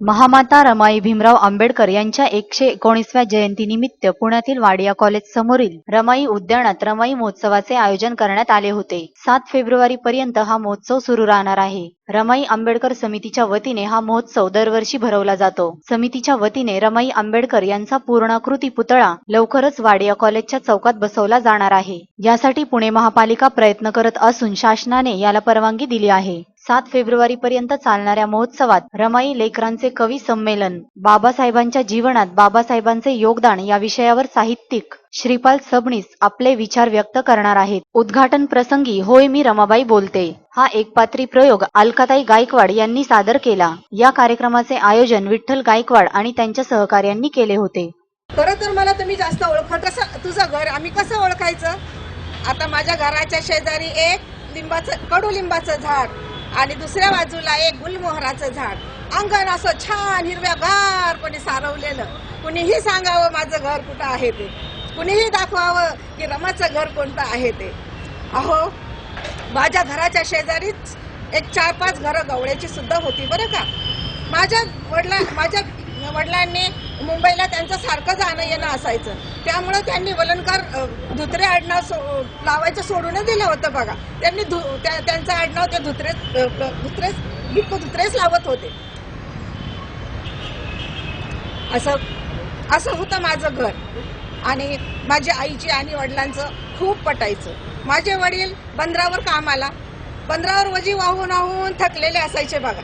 महामाता रमाई भीमराव आंबेडकर यांच्या एकशे एकोणीसव्या जयंतीनिमित्त पुण्यातील वाडिया कॉलेज समोरील रमाई उद्यानात रमाई महोत्सवाचे आयोजन करण्यात आले होते. सात फेब्रुवारी पर्यंत हा महोत्सव सुरू राहणार आहे. रमाई आंबेडकर समितीच्या वतीने हा महोत्सव दरवर्षी भरवला जातो. समितीच्या वतीने रमाई आंबेडकर यांचा पूर्णाकृती पुतळा लवकरच वाडिया कॉलेजच्या चौकात बसवला जाणार आहे. यासाठी पुणे महापालिका प्रयत्न करत असून शासनाने याला परवानगी दिली आहे. सात फेब्रुवारी पर्यंत चालणाऱ्या महोत्सवात रमाई लेकरांचे कवी संमेलन बाबासाहेबांच्या जीवनात बाबासाहेबांचे योगदान या विषयावर साहित्यिक श्रीपाल सबनीस आपले विचार व्यक्त करणार आहेत. उद्घाटन प्रसंगी होय मी रमाबाई बोलते. हा एकपात्री प्रयोग अलकाताई गायकवाड यांनी सादर केला. या कार्यक्रमाचे आयोजन विठ्ठल गायकवाड आणि त्यांच्या सहकार्यांनी केले होते. खरं तर मला तुम्ही जास्त ओळखत कसं तुझं घर आम्ही कसं ओळखायचं? आता माझ्या घराच्या शेजारी एक लिंबाचं कडुलिंबाचं झाड. आणि दुसऱ्या बाजूला एक गुलमोहराचं झाड. अंगण असं छान हिरव्यागारपणे सारवलेलं. कुणीही सांगावं माझं घर कुठं आहे ते? कुणीही दाखवावं की रमाचं घर कोणतं आहे ते? अहो माझ्या घराच्या शेजारीच एक चार पाच घरं गवळ्याची सुद्धा होती बरं का? माझ्या वडिला माझ्या वडिलांनी मुंबईला त्यांचं सारखं जाणं येणं असायचं. त्यामुळं त्यांनी वलनकार धुत्रे आडनाव सो लावायचं सोडूनच दिलं होतं बघा. त्यांनी धु त्या- त्यांचं आडनाव ते धुत्रेच धुत्रेच भिक्कू धुत्रेच लावत होते. असं असं होतं माझं घर. आणि माझ्या आईची आणि वडिलांचं खूप पटायचं. माझे वडील बंदरावर कामाला. बंदरावर वजी वाहून वाहून थकलेले असायचे बघा.